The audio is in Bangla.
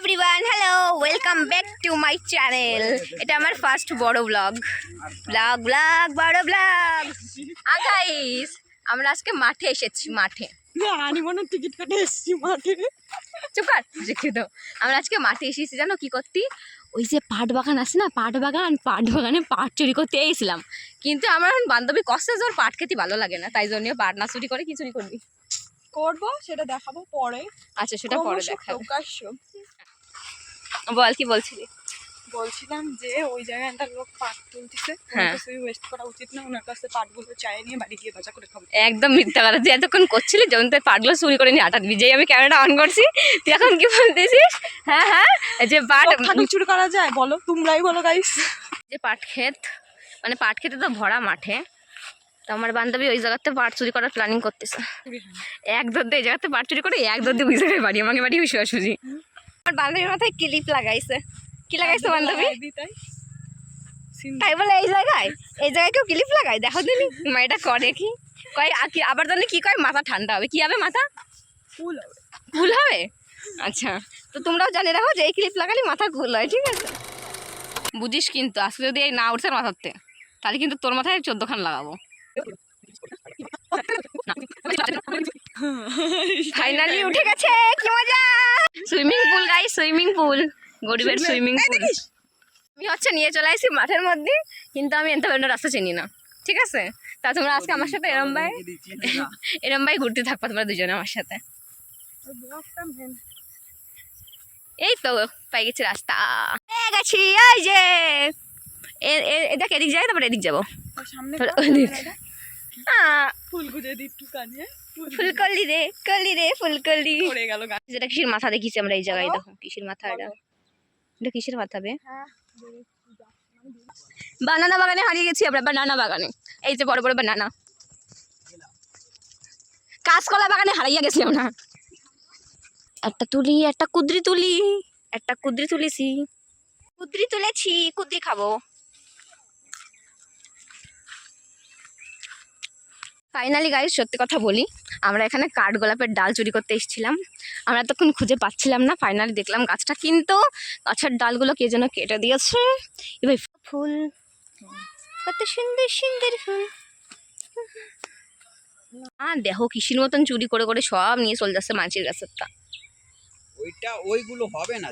Everyone hello welcome back to my channel এটা আমার ফার্স্ট বড় ব্লগ ব্লগ ব্লগ বড় ব্লগ আগাইস আমরা আজকে মাঠে এসেছি মাঠে। টিকিট কাটে এসেছি মাঠে। আমরা আজকে মাঠে এসেছি জানো কি করতে? ওই যে পাট বাগান আছে না পাট বাগান পাট বাগানে পাট চুরি করতে এসেছিলাম। কিন্তু আমার এখন বান্ধবী কষ্টে জোর পাট খেতে ভালো লাগে না তাই জন্য পাট না চুরি করে কি চুরি করবি? করব সেটা দেখাবো পরে। আচ্ছা সেটা পরে দেখাবে। বল কি বলছিলি? বলছিলাম যে ওই জায়গায় একটা লোক পাট তুলতেছে হ্যাঁ। ওয়েস্ট করা উচিত না ওনার কাছে পাটগুলো চাই নিয়ে বাড়ি গিয়ে বাজা করে খাব। একদম মিথ্যা কথা তুই এতক্ষণ করছিলি যেমন তুই পাটগুলো চুরি করে নিয়ে আটা দিবি যেই আমি ক্যামেরাটা অন করছি তুই এখন কি বলতেছিস? হ্যাঁ হ্যাঁ যে পাট চুরি করা যায় বলো তোমরাই বলো গাইস যে পাট ক্ষেত মানে পাট খেতে তো ভরা মাঠে তো আমার বান্ধবী ওই জায়গাতে পাট চুরি করার প্ল্যানিং করতেছে। এক দর্দে এই জায়গাতে পাট চুরি করে এক দর্দে ওই জায়গায় বাড়ি আমাকে বাড়ি হুসু সুজি আমার বান্ধবীর মাথায় ক্লিপ লাগাইছে। কি লাগাইছে বান্ধবী? তাই। বলে এই জায়গায়? এই জায়গায় কেউ ক্লিপ লাগায়? দেখো দিনি মা এটা করে কি? কয় আবার জানি কি কয় মাথা ঠান্ডা হবে। কি হবে মাথা? ফুল হবে। ভুল হবে? আচ্ছা। তো তোমরাও জানে রাখো যে এই ক্লিপ লাগালে মাথা ভুল হয় ঠিক আছে? বুঝিস কিন্তু আজকে যদি এই না উঠছে মাথাতে তাহলে কিন্তু তোর মাথায় চোদ্দ খান লাগাবো ফাইনালি উঠে গেছে কি মজা! সুইমিং পুল গাই সুইমিং পুল গরিবের সুইমিং পুল। আমি হচ্ছে নিয়ে চলে আসি মাঠের মধ্যে কিন্তু আমি বেরোনোর রাস্তা চিনি না ঠিক আছে? তা তোমরা আজকে আমার সাথে এরম ভাই এরম ভাই ঘুরতে থাকবা তোমরা দুজনে আমার সাথে। এই তো পাই গেছি রাস্তা। পেয়ে গেছি এই যে। এ- এ- এ দেখ এদিক যাই তারপরে এদিক যাব। ওই সামনে ফুলকলি রে কলি রে ফুলকলি। যেটা কিসের মাথা দেখিছি আমরা এই জায়গায় দেখো কিসের মাথা এটা। এটা কিসের মাথা বে? হ্যাঁ বানানা বাগানে হারিয়ে গেছি আমরা বানানা বাগানে। এই যে বড় বড় বানানা। কাঁচকলা বাগানে হারিয়ে গেছি আমরা। একটা তুলি একটা কুদ্রি তুলি একটা কুদ্রি তুলেছি। কুদ্রি তুলেছি কুদ্রি খাব। ফাইনালি গাইজ সত্যি কথা বলি, আমরা এখানে কাঠগোলাপের ডাল চুরি করতে এসেছিলাম। আমরা তখন খুঁজে পাচ্ছিলাম না ফাইনালি দেখলাম গাছটা, কিন্তু গাছের ডালগুলো কে যেন কেটে দিয়েছে। এবার ফুল, কত সুন্দর সুন্দর ফুল। আর দেখো কিসির মতন চুরি করে করে সব নিয়ে চলে যাচ্ছে মাছির গাছেরটা। ওইটা ওইগুলো হবে না।